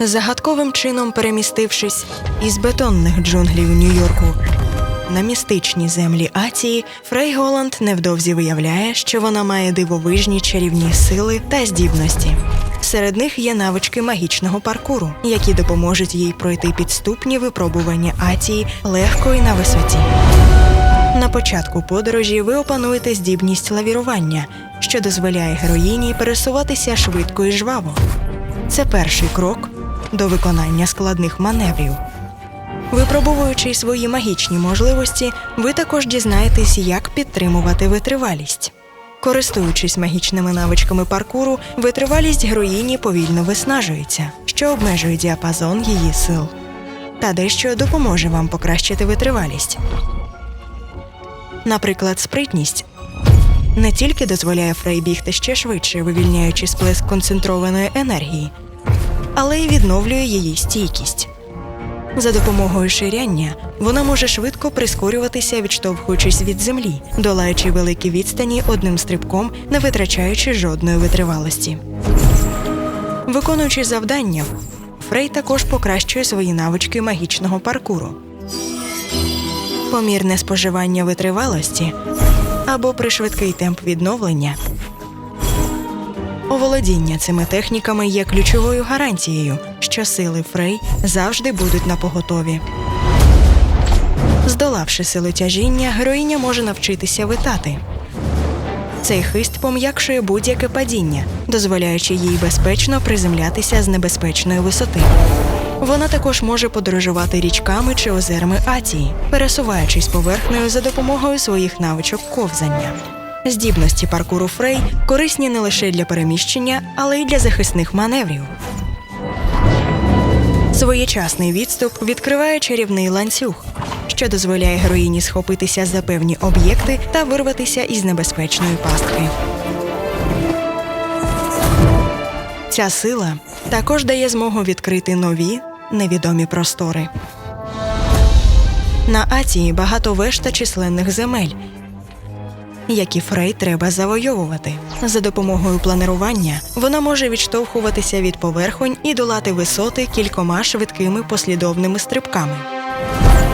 Загадковим чином перемістившись із бетонних джунглів Нью-Йорку на містичні землі Атії, Фрей Голланд невдовзі виявляє, що вона має дивовижні чарівні сили та здібності. Серед них є навички магічного паркуру, які допоможуть їй пройти підступні випробування Атії легко і на висоті. На початку подорожі ви опануєте здібність лавірування, що дозволяє героїні пересуватися швидко і жваво. Це перший крок до виконання складних маневрів. Випробовуючи свої магічні можливості, ви також дізнаєтесь, як підтримувати витривалість. Користуючись магічними навичками паркуру, витривалість героїні повільно виснажується, що обмежує діапазон її сил. Та дещо допоможе вам покращити витривалість. Наприклад, спритність не тільки дозволяє Фрей бігти ще швидше, вивільняючи сплеск концентрованої енергії, але й відновлює її стійкість. За допомогою ширяння вона може швидко прискорюватися, відштовхуючись від землі, долаючи великі відстані одним стрибком, не витрачаючи жодної витривалості. Виконуючи завдання, Фрей також покращує свої навички магічного паркуру. Помірне споживання витривалості або пришвидкий темп відновлення. Оволодіння цими техніками є ключовою гарантією, що сили Фрей завжди будуть на поготові. Здолавши силу тяжіння, героїня може навчитися витати. Цей хист пом'якшує будь-яке падіння, дозволяючи їй безпечно приземлятися з небезпечної висоти. Вона також може подорожувати річками чи озерами Атії, пересуваючись поверхнею за допомогою своїх навичок ковзання. Здібності паркуру Фрей корисні не лише для переміщення, але й для захисних маневрів. Своєчасний відступ відкриває чарівний ланцюг, що дозволяє героїні схопитися за певні об'єкти та вирватися із небезпечної пастки. Ця сила також дає змогу відкрити нові невідомі простори. На Атії багато веж та численних земель, які Фрей треба завойовувати. За допомогою планирування вона може відштовхуватися від поверхонь і долати висоти кількома швидкими послідовними стрибками.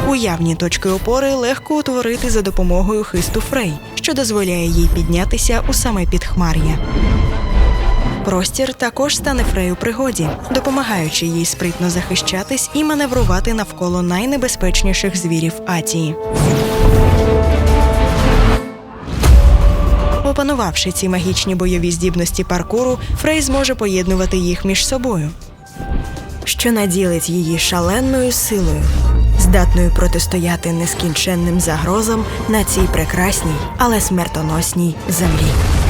Уявні точки опори легко утворити за допомогою хисту Фрей, що дозволяє їй піднятися у саме підхмар'я. Простір також стане Фрей у пригоді, допомагаючи їй спритно захищатись і маневрувати навколо найнебезпечніших звірів Атії. Опанувавши ці магічні бойові здібності паркуру, Фрей зможе поєднувати їх між собою, що наділить її шаленою силою, здатною протистояти нескінченним загрозам на цій прекрасній, але смертоносній землі.